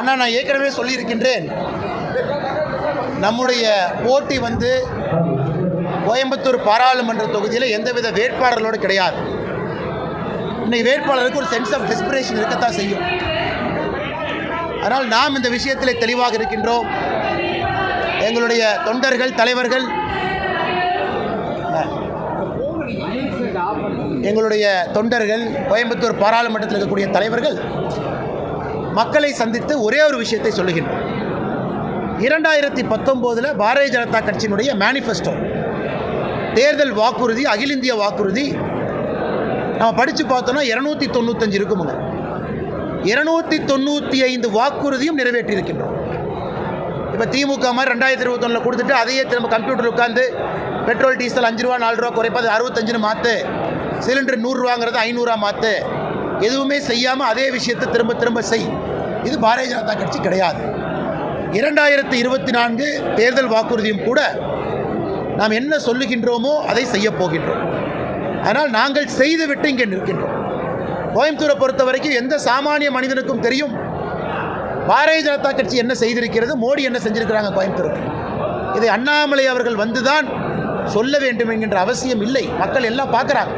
அண்ணா நான் ஏற்கனவே சொல்லியிருக்கின்றேன். நம்முடைய போட்டி வந்து கோயம்புத்தூர் பாராளுமன்ற தொகுதியில் எந்தவித வேட்பாளர்களோடு கிடையாது. இன்னைக்கு வேட்பாளருக்கு ஒரு சென்ஸ் ஆஃப் டெஸ்பிரேஷன் இருக்கத்தான் செய்யும். அதனால் நாம் இந்த விஷயத்தில் தெளிவாக இருக்கின்றோம். எங்களுடைய தொண்டர்கள் தலைவர்கள் எங்களுடைய தொண்டர்கள் கோயம்புத்தூர் பாராளுமன்றத்தில் இருக்கக்கூடிய தலைவர்கள் மக்களை சந்தித்து ஒரே ஒரு விஷயத்தை சொல்லுகின்றோம். இரண்டாயிரத்தி பத்தொம்போதில் பாரதிய ஜனதா கட்சியினுடைய மேனிஃபெஸ்டோ தேர்தல் வாக்குறுதி அகில இந்திய வாக்குறுதி நம்ம படித்து பார்த்தோன்னா இரநூத்தி தொண்ணூத்தஞ்சு இருக்குமுங்க. இருநூத்தி தொண்ணூற்றி ஐந்து வாக்குறுதியும் நிறைவேற்றியிருக்கின்றோம். இப்போ திமுக மாதிரி ரெண்டாயிரத்தி இருபத்தொன்னில் கொடுத்துட்டு அதையே திரும்ப கம்ப்யூட்டர் உட்காந்து பெட்ரோல் டீசல் அஞ்சு ரூபா நாலு ரூபா குறைப்பது அறுபத்தஞ்சுன்னு மாற்று சிலிண்டர் நூறுரூவாங்கிறது ஐநூறுரூவா மாற்று எதுவுமே செய்யாமல் அதே விஷயத்தை திரும்ப திரும்ப செய். இது பாரதிய ஜனதா கட்சி கிடையாது. இரண்டாயிரத்தி இருபத்தி நான்கு தேர்தல் வாக்குறுதியும் கூட நாம் என்ன சொல்லுகின்றோமோ அதை செய்யப் போகின்றோம். ஆனால் நாங்கள் செய்துவிட்டு இங்கே நிற்கின்றோம். கோயம்புத்தூரை பொறுத்த வரைக்கும் எந்த சாமானிய மனிதனுக்கும் தெரியும் பாரதிய ஜனதா கட்சி என்ன செய்திருக்கிறது மோடி என்ன செஞ்சிருக்கிறாங்க கோயம்புத்தூருக்கு. இதை அண்ணாமலை அவர்கள் வந்துதான் சொல்ல வேண்டும் என்கின்ற அவசியம் இல்லை. மக்கள் எல்லாம் பார்க்குறாங்க.